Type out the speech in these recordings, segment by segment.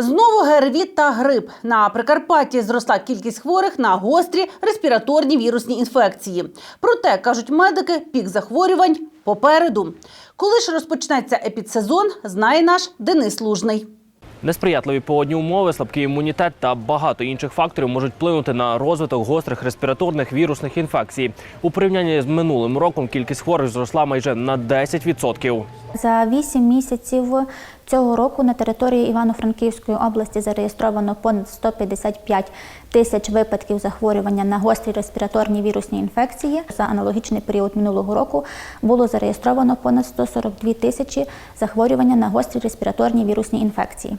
Знову ГРВІ та грип. На Прикарпатті зросла кількість хворих на гострі респіраторні вірусні інфекції. Проте, кажуть медики, пік захворювань попереду. Коли ж розпочнеться епідсезон, знає наш Денис Лужний. Несприятливі погодні умови, слабкий імунітет та багато інших факторів можуть вплинути на розвиток гострих респіраторних вірусних інфекцій. У порівнянні з минулим роком кількість хворих зросла майже на 10%. За 8 місяців цього року на території Івано-Франківської області зареєстровано понад 155 тисяч випадків захворювання на гострі респіраторні вірусні інфекції. За аналогічний період минулого року було зареєстровано понад 142 тисячі захворювання на гострі респіраторні вірусні інфекції.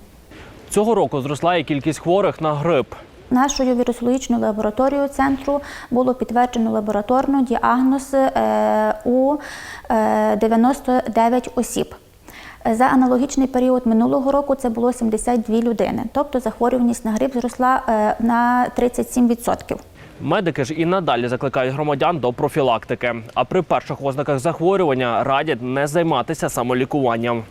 Цього року зросла і кількість хворих на грип. Нашою вірусологічною лабораторією центру було підтверджено лабораторно діагноз е, у е, 99 осіб. За аналогічний період минулого року це було 72 людини, тобто захворюваність на грип зросла е, на 37%. Медики ж і надалі закликають громадян до профілактики. А при перших ознаках захворювання радять не займатися самолікуванням.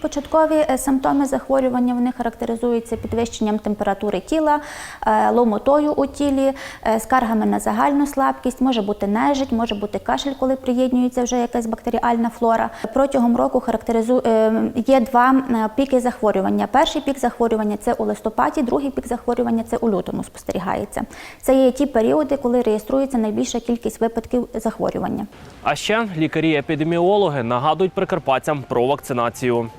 Початкові е, симптоми захворювання вони характеризуються підвищенням температури тіла, е, ломотою у тілі, е, скаргами на загальну слабкість, може бути нежить, може бути кашель, коли приєднується вже якась бактеріальна флора. Протягом року характеризу... є два піки захворювання. Перший пік захворювання це у листопаді, другий пік захворювання це у лютому спостерігається. Це є ті періоди, коли реєструється найбільша кількість випадків захворювання. А ще лікарі-епідеміологи нагадують прикарпатцям про вакцинацію.